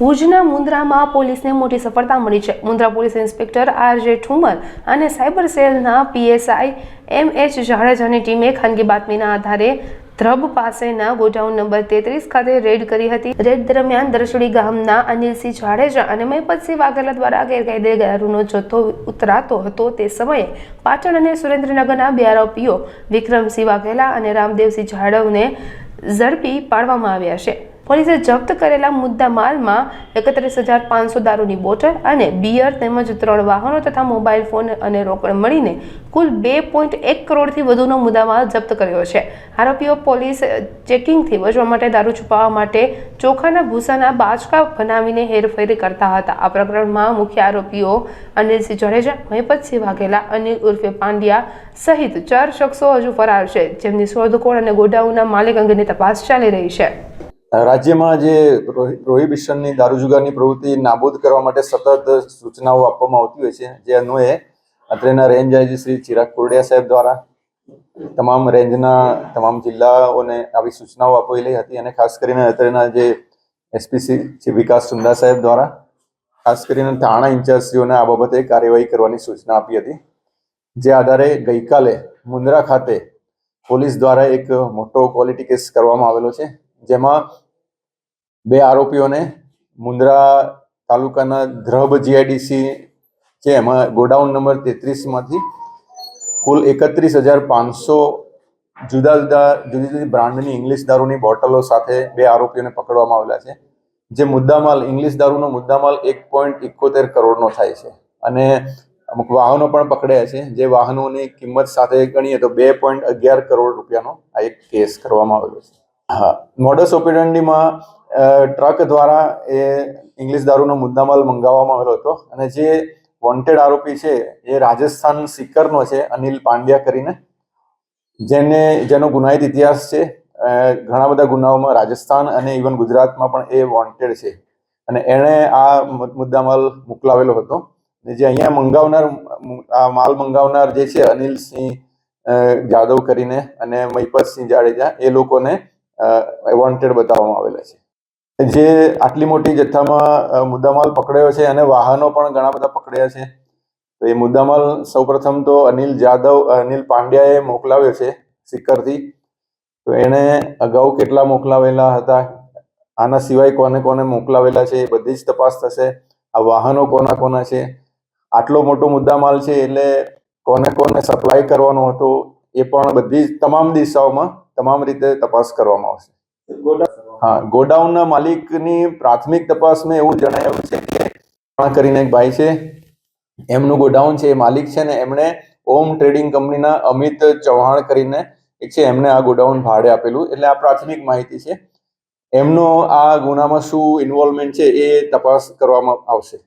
ભુજના મુન્દ્રામાં પોલીસને મોટી સફળતા મળી છે. મુન્દ્રા પોલીસ ઇન્સ્પેક્ટર આર જે ઠુમર અને સાયબર સેલના પીએસઆઈ એમ એચ જાડેજાની ટીમે ખાનગી બાતમીના આધારે ધ્રબ પાસેના ગોડાઉન નંબર તેત્રીસ ખાતે રેડ કરી હતી. રેડ દરમિયાન દરસડી ગામના અનિલસિંહ જાડેજા અને મહિપતસિંહ વાઘેલા દ્વારા ગેરકાયદે દારૂનો જથ્થો ઉતરાતો હતો તે સમયે પાટણ અને સુરેન્દ્રનગરના બે આરોપીઓ વિક્રમસિંહ વાઘેલા અને રામદેવસિંહ જાડવને ઝડપી પાડવામાં આવ્યા છે. પોલીસે જપ્ત કરેલા મુદ્દા માલમાં એકત્રીસ હજાર પાંચસો દારૂની બોટલ અને બિયર તેમજ ત્રણ વાહનો તથા મોબાઈલ ફોન અને રોકડ મળીને કુલ બે પોઈન્ટ એક કરોડથી વધુનો મુદ્દામાલ જપ્ત કર્યો છે. આરોપીઓ પોલીસ ચેકિંગથી બચવા માટે દારૂ છુપાવવા માટે ચોખાના ભૂસાના બાચકા બનાવીને હેરફેરી કરતા હતા. આ પ્રકરણમાં મુખ્ય આરોપીઓ અનિલસિંહ જાડેજા મહેપતસિંહ વાઘેલા, અનિલ ઉર્ફે પાંડ્યા સહિત ચાર શખ્સો હજુ ફરાર છે. જેમની શોધખોળ અને ગોડાઉનના માલિક અંગેની તપાસ ચાલી રહી છે. રાજ્યમાં જે પ્રોહિબિશનની, દારૂ જુગારની પ્રવૃત્તિ નાબૂદ કરવા માટે સતત સૂચનાઓ આપવામાં આવતી હોય છે, જે અન્વયે અત્રેના રેન્જ આઈજી શ્રી ચિરાગ કોરડિયા સાહેબ દ્વારા તમામ રેન્જના તમામ જિલ્લાઓને આવી સૂચનાઓ આપેલી હતી અને ખાસ કરીને અત્રેના જે એસપીસી વિકાસ સુંદા સાહેબ દ્વારા ખાસ કરીને થાણા ઇન્ચાર્જશ્રીઓને આ બાબતે કાર્યવાહી કરવાની સૂચના આપી હતી. જે આધારે ગઈકાલે મુન્દ્રા ખાતે પોલીસ દ્વારા એક મોટો ક્વોલિટી કેસ કરવામાં આવેલો છે, જેમાં બે આરોપીઓને મુન્દ્રા તાલુકાના ધ્રબ જીઆઈડીસી છે, એમાં ગોડાઉન નંબર તેત્રીસમાંથી કુલ એકત્રીસ હજાર પાંચસો જુદા જુદા, જુદી જુદી બ્રાન્ડની ઇંગ્લિશ દારૂની બોટલો સાથે બે આરોપીઓને પકડવામાં આવેલા છે, જે મુદ્દામાલ, ઇંગ્લિશ દારૂનો મુદ્દામાલ એક પોઈન્ટ ઇકોતેર કરોડનો થાય છે અને અમુક વાહનો પણ પકડ્યા છે, જે વાહનોની કિંમત સાથે ગણીએ તો બે પોઈન્ટ અગિયાર કરોડ રૂપિયાનો આ એક કેસ કરવામાં આવેલો છે. હા, મોડસ ઓપરેન્ડીમાં ટ્રક દ્વારા એ ઇંગ્લિશ દારૂનો મુદ્દામાલ મંગાવવામાં આવેલો હતો અને જે વોન્ટેડ આરોપી છે એ રાજસ્થાન સિકરનો છે, અનિલ પાંડ્યા કરીને, જેને, જેનો ગુનાહિત ઇતિહાસ છે. ઘણા બધા ગુનાઓમાં રાજસ્થાન અને ઇવન ગુજરાતમાં પણ એ વોન્ટેડ છે. અને એણે આ મુદ્દામાલ મોકલાવેલો હતો. જે અહીંયા મંગાવનાર આ માલ મંગાવનાર જે છે અનિલસિંહ જાદવ કરીને અને મહિપતસિંહ જાડેજા, એ લોકોને વોન્ટેડ બતાવવામાં આવેલા છે. જે આટલી મોટી જથ્થામાં મુદ્દામાલ પકડાયો છે અને વાહનો પણ ઘણા બધા પકડ્યા છે. તો એ મુદ્દામાલ સૌપ્રથમ તો અનિલ જાદવ અનિલ પાંડ્યાએ મોકલાવ્યો છે સિક્કરથી. તો એણે અગાઉ કેટલા મોકલાવેલા હતા? આના સિવાય કોને કોને મોકલાવેલા છે એ બધી જ તપાસ થશે. આ વાહનો કોના કોના છે? આટલો મોટો મુદ્દામાલ છે એટલે કોને કોને સપ્લાય કરવાનો હતો એ પણ બધી જ તમામ દિશાઓમાં તમામ રીતે તપાસ કરવામાં આવશે. હા, ગોડાઉનના માલિકની પ્રાથમિક તપાસમાં એવું જણાવ્યું છે કે કરીને એક ભાઈ છે, એમનું ગોડાઉન છે, એ માલિક છે ને એમણે ઓમ ટ્રેડિંગ કંપનીના અમિત ચૌહાણ કરીને એક છે એમને આ ગોડાઉન ભાડે આપેલું, એટલે આ પ્રાથમિક માહિતી છે. એમનો આ ગુનામાં શું ઇન્વોલ્વમેન્ટ છે એ તપાસ કરવામાં આવશે.